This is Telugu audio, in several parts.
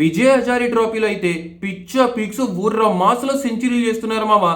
విజయ్ హజారి ట్రోఫీలో అయితే పిచ్చ పిక్స్ ఊర్ర మాసులో సెంచరీలు చేస్తున్నారు మామ.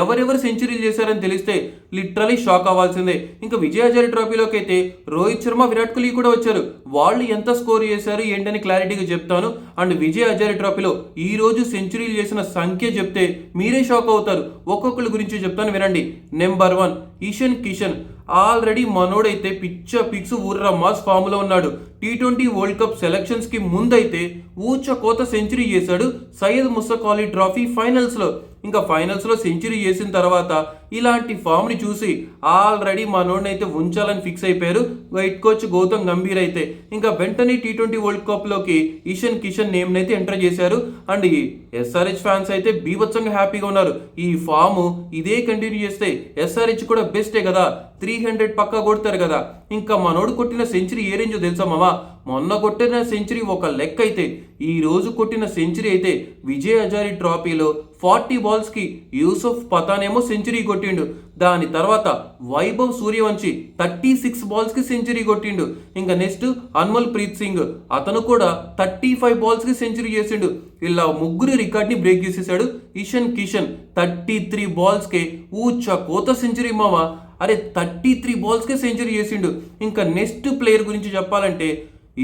ఎవరెవరు సెంచరీలు చేశారని తెలిస్తే లిటరలీ షాక్ అవ్వాల్సిందే. ఇంకా విజయ్ హజారి ట్రోఫీలోకి అయితే రోహిత్ శర్మ విరాట్ కోహ్లీ కూడా వచ్చారు. వాళ్ళు ఎంత స్కోర్ చేశారు ఏంటని క్లారిటీగా చెప్తాను. అండ్ విజయ్ హజారి ట్రోఫీలో ఈ రోజు సెంచరీలు చేసిన సంఖ్య చెప్తే మీరే షాక్ అవుతారు. ఒక్కొక్కరి గురించి చెప్తాను వినండి. Number one Ishan Kishan. Already మనోడైతే పిచ్చ పిక్స్ ఊర్ర మాస్ ఫామ్లో ఉన్నాడు. టీ ట్వంటీ వరల్డ్ కప్ సెలక్షన్స్కి ముందైతే ఊచ కోత సెంచరీ చేశాడు సయ్యద్ ముస్తక్ ట్రోఫీ ఫైనల్స్లో. ఇంకా ఫైనల్స్లో సెంచరీ చేసిన తర్వాత ఇలాంటి ఫామ్ని చూసి ఆల్రెడీ మనోడిని అయితే ఉంచాలని ఫిక్స్ అయిపోయారు. వైట్ కోచ్ గౌతమ్ గంభీర్ అయితే. ఇంకా వెంటనే టీ ట్వంటీ వరల్డ్ కప్లోకి ఇషన్ కిషన్ నేమ్ని అయితే ఎంటర్ చేశారు. అండ్ ఈ ఎస్ఆర్హెచ్ ఫ్యాన్స్ అయితే బీభత్సంగా హ్యాపీగా ఉన్నారు. ఈ ఫామ్ ఇదే కంటిన్యూ చేస్తే ఎస్ఆర్హెచ్ కూడా బెస్టే కదా. త్రీ హండ్రెడ్ పక్కా కొడతారు కదా. ఇంకా మనోడు కొట్టిన సెంచరీ ఏ రేంజో తెలుసా మావా? మొన్న కొట్టిన సెంచరీ ఒక లెక్క అయితే ఈ రోజు కొట్టిన సెంచరీ అయితే విజయ్ హజారి ట్రాఫీలో ఫార్టీ బాల్స్కి యూసుఫ్ పతానేమో సెంచరీ కొట్టిండు. దాని తర్వాత వైభవ్ సూర్యవంశి థర్టీ సిక్స్ బాల్స్కి సెంచరీ కొట్టిండు. ఇంకా నెక్స్ట్ అన్మల్ ప్రీత్ సింగ్ అతను కూడా థర్టీ ఫైవ్ బాల్స్కి సెంచరీ చేసిండు. ఇలా ముగ్గురు రికార్డ్ని బ్రేక్ చేసేసాడు ఇషన్ కిషన్. థర్టీ త్రీ బాల్స్కే ఊచ కోత సెంచరీ మావా. అరే థర్టీ త్రీ బాల్స్కే సెంచరీ చేసిండు. ఇంకా నెక్స్ట్ ప్లేయర్ గురించి చెప్పాలంటే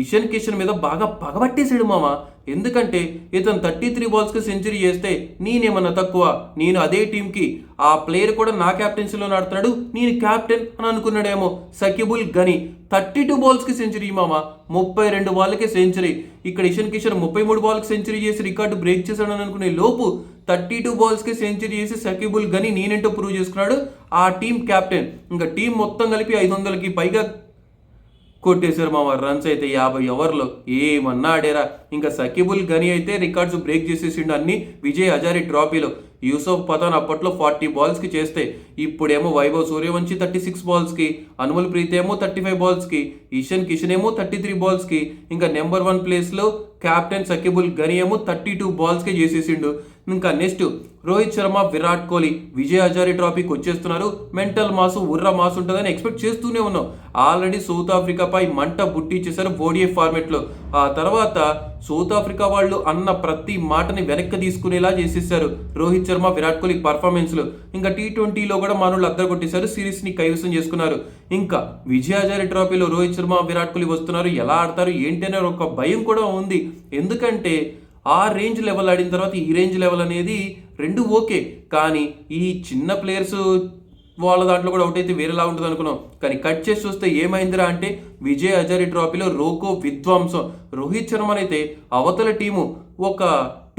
ఇషన్ కిషన్ మీద బాగా పగబట్టేసాడు మామ. ఎందుకంటే ఇతను థర్టీ త్రీ బాల్స్కి సెంచరీ చేస్తే నేనేమన్నా తక్కువ నేను అదే టీంకి ఆ ప్లేయర్ కూడా నా క్యాప్టెన్సీలో ఆడుతున్నాడు నేను క్యాప్టెన్ అని అనుకున్నాడేమో సకిబుల్ గని. థర్టీ టూ బాల్స్కి సెంచరీ మామ ముప్పై రెండు బాల్కే సెంచరీ ఇక్కడ ఇషన్ కిషన్ ముప్పై మూడు బాల్కి సెంచరీ చేసి రికార్డు బ్రేక్ చేశాడని అనుకునే లోపు థర్టీ టూ బాల్స్కి సెంచరీ చేసి సకీబుల్ గని నేనంటూ ప్రూవ్ చేసుకున్నాడు? ఆ టీం క్యాప్టెన్ ఇంకా టీం మొత్తం కలిపి ఐదు వందలకి పైగా కొట్టేశారు మా రన్స్ అయితే యాభై ఓవర్లో ఏమన్నా ఆడేరా? ఇంకా సకీబుల్ గని అయితే రికార్డ్స్ బ్రేక్ చేసేసిండు అన్ని. విజయ్ హజారీ ట్రాఫీలో యూసఫ్ పఠాన్ అప్పట్లో ఫార్టీ బాల్స్కి చేస్తే. ఇప్పుడేమో వైభవ్ సూర్యవంశి థర్టీ సిక్స్ బాల్స్కి అనుమల్ ప్రీత్ ఏమో థర్టీ ఫైవ్ బాల్స్కి ఇషన్ కిషన్ ఏమో థర్టీ త్రీ బాల్స్కి ఇంకా నెంబర్ వన్ ప్లేస్లో కెప్టెన్ సకీబుల్ గని ఏమో థర్టీ టూ బాల్స్కే చేసేసిండు. ఇంకా నెక్స్ట్ రోహిత్ శర్మ విరాట్ కోహ్లీ విజయ్ హజారీ ట్రాఫీకి వచ్చేస్తున్నారు. మెంటల్ మాసు ఉర్ర మాసు ఉంటుందని ఎక్స్పెక్ట్ చేస్తూనే ఉన్నాం. ఆల్రెడీ సౌత్ ఆఫ్రికాపై మంట బుట్టిచ్చేశారు ఓడిఐ ఫార్మెట్లో ఆ తర్వాత సౌత్ ఆఫ్రికా వాళ్ళు అన్న ప్రతి మాటని వెనక్కి తీసుకునేలా చేసేసారు రోహిత్ శర్మ విరాట్ కోహ్లీ పర్ఫార్మెన్స్లు ఇంకా టీ ట్వంటీలో కూడా మనోళ్ళు అద్దరు కొట్టేశారు సిరీస్ని కైవసం చేసుకున్నారు. ఇంకా విజయ్ హజారీ ట్రోఫీలో రోహిత్ శర్మ విరాట్ కోహ్లీ వస్తున్నారు. ఎలా ఆడతారు ఏంటి అనే ఒక భయం కూడా ఉంది. ఎందుకంటే ఆ రేంజ్ లెవెల్ ఆడిన తర్వాత ఈ రేంజ్ లెవెల్ అనేది రెండు ఓకే. కానీ ఈ చిన్న ప్లేయర్స్ వాళ్ళ దాంట్లో కూడా అవుట్ అయితే వేరేలా ఉంటుంది అనుకున్నాం. కానీ కట్ చేసి చూస్తే ఏమైందిరా అంటే విజయ్ హజారి ట్రోఫీలో రోకో విధ్వంసం. రోహిత్ శర్మనైతే అవతల టీము ఒక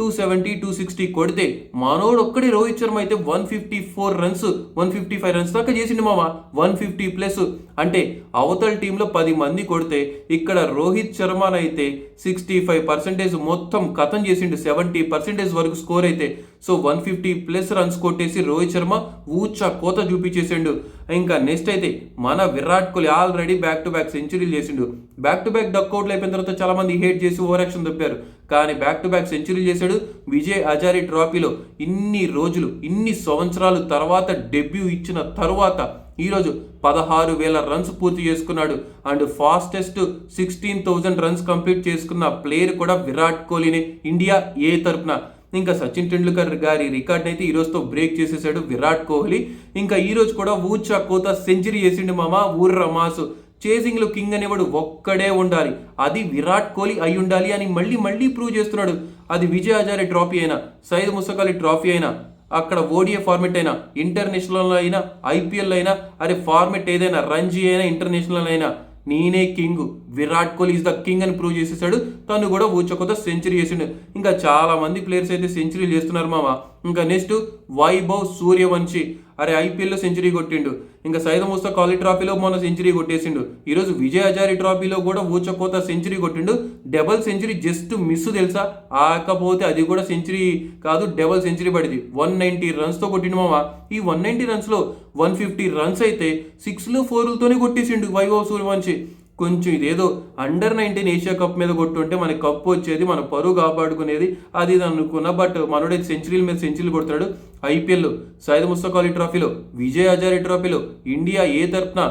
టూ సెవెంటీ టూ సిక్స్టీ కొడితే మానవుడు ఒక్కడే రోహిత్ శర్మ అయితే one fifty four runs one fifty five runs దాకా చేసిండు మామ. వన్ ఫిఫ్టీ ప్లస్ అంటే అవతల టీంలో పది మంది కొడితే ఇక్కడ రోహిత్ శర్మనైతే సిక్స్టీ ఫైవ్ పర్సెంటేజ్ మొత్తం కథం చేసిండు. సెవెంటీ పర్సెంటేజ్ వరకు స్కోర్ అయితే. So one fifty plus runs కొట్టేసి రోహిత్ శర్మ ఊచ కోత చూపించేసిండు. ఇంకా నెక్స్ట్ అయితే మన Virat Kohli already back to back సెంచరీలు చేసిండు. బ్యాక్ టు బ్యాక్ డక్అవుట్లు అయిపోయిన తర్వాత చాలా మంది హేట్ చేసి ఓవర్ యాక్షన్ తప్పారు. కానీ బ్యాక్ టు బ్యాక్ సెంచరీ చేశాడు. విజయ్ హజారీ ట్రోఫీలో ఇన్ని రోజులు ఇన్ని సంవత్సరాలు తర్వాత డెబ్యూ ఇచ్చిన తర్వాత ఈరోజు పదహారు వేల రన్స్ పూర్తి చేసుకున్నాడు. And fastest sixteen thousand runs complete చేసుకున్న ప్లేయర్ కూడా విరాట్ కోహ్లీని ఇండియా ఏ తరపున. ఇంకా సచిన్ టెండూల్కర్ గారి రికార్డ్ అయితే ఈ రోజుతో బ్రేక్ చేసేసాడు విరాట్ కోహ్లీ. ఇంకా ఈరోజు కూడా ఊచా కోత సెంచరీ చేసిండు మామ ఊర్రమాసు చేసింగ్లో కింగ్ అనేవాడు ఒక్కడే ఉండాలి. అది విరాట్ కోహ్లీ అయి ఉండాలి అని మళ్ళీ మళ్ళీ ప్రూవ్ చేస్తున్నాడు. అది విజయ్ హజారే ట్రోఫీ అయినా సయ్యద్ ముసకాలి ట్రాఫీ ట్రోఫీ అయినా అక్కడ ఓడిఏ ఫార్మెట్ అయినా ఇంటర్నేషనల్ అయినా ఐపీఎల్ అయినా అరే ఫార్మెట్ ఏదైనా రంజీ అయినా ఇంటర్నేషనల్ అయినా నేనే king Virat Kohli is the king అని ప్రూవ్ చేసేసాడు. తను కూడా ఊచకొత్త సెంచరీ చేసిండు. ఇంకా చాలా మంది ప్లేయర్స్ అయితే సెంచరీలు చేస్తున్నారు మామ. ఇంకా నెక్స్ట్ వైభవ్ సూర్యవంశి. అరే ఐపీఎల్లో సెంచరీ కొట్టిండు. ఇంకా సైద ముస్తా కాలీ ట్రాఫీలో మొన్న సెంచరీ కొట్టేసిండు. ఈరోజు విజయ్ హజారీ ట్రాఫీలో కూడా ఊచకోత సెంచరీ కొట్టిండు. డబల్ సెంచరీ జస్ట్ మిస్ తెలుసా? ఆకపోతే అది కూడా సెంచరీ కాదు డబల్ సెంచరీ పడింది. వన్ నైంటీ రన్స్తో కొట్టిండు మామ. ఈ వన్ నైంటీ రన్స్లో వన్ ఫిఫ్టీ రన్స్ అయితే సిక్స్లు ఫోర్లతోనే కొట్టేసిండు వైభవ్ సూర్యవంశి. కొంచెం ఇదేదో అండర్ నైన్టీన్ ఏషియా కప్ మీద కొట్టుంటే మనకి కప్పు వచ్చేది మన పరువు కాపాడుకునేది అది ఇది అనుకున్నా బట్ మనోడైతే సెంచరీల మీద సెంచరీలు కొడుతున్నాడు. ఐపీఎల్ సైద్ ముస్తక్ అలీ ట్రోఫీలో విజయ్ హజారీ ట్రోఫీలో ఇండియా ఏ తరఫున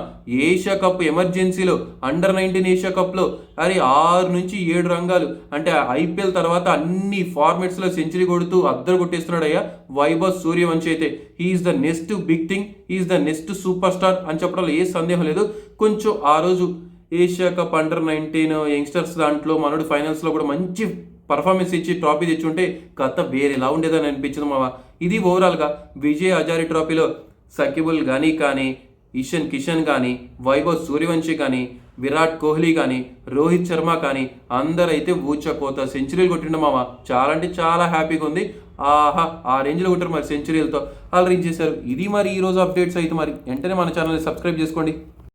ఏషియా కప్ ఎమర్జెన్సీలో అండర్ నైన్టీన్ ఏషియా కప్లో అరే ఆరు నుంచి ఏడు రంగాలు అంటే ఐపీఎల్ తర్వాత అన్ని ఫార్మాట్స్లో సెంచరీ కొడుతూ అద్దరు కొట్టేస్తున్నాడయ్యా వైభవ్ సూర్యవంశి అయితే he's the next big thing he's the next super star అని చెప్పడంలో ఏ సందేహం లేదు. కొంచెం ఆ రోజు Asia cup under nineteen youngsters దాంట్లో మనోడు ఫైనల్స్లో కూడా మంచి పర్ఫార్మెన్స్ ఇచ్చి ట్రాఫీ తెచ్చుంటే కథ వేరేలా ఉండేదని అనిపించింది మామ ఇది ఓవరాల్గా విజయ్ హజారీ ట్రాఫీలో సకిబుల్ గనీ కానీ ఇషన్ కిషన్ కానీ వైభవ్ సూర్యవంశి కానీ విరాట్ కోహ్లీ కానీ రోహిత్ శర్మ కానీ అందరైతే ఊచకోత సెంచరీలు కొట్టిండు మామ చాలా అంటే చాలా హ్యాపీగా ఉంది. ఆహా ఆ రేంజ్లో కొట్టారు మరి సెంచరీలతో అలరించేశారు ఇది మరి ఈ రోజు అప్డేట్స్ అయితే మరి వెంటనే మన ఛానల్ని సబ్స్క్రైబ్ చేసుకోండి.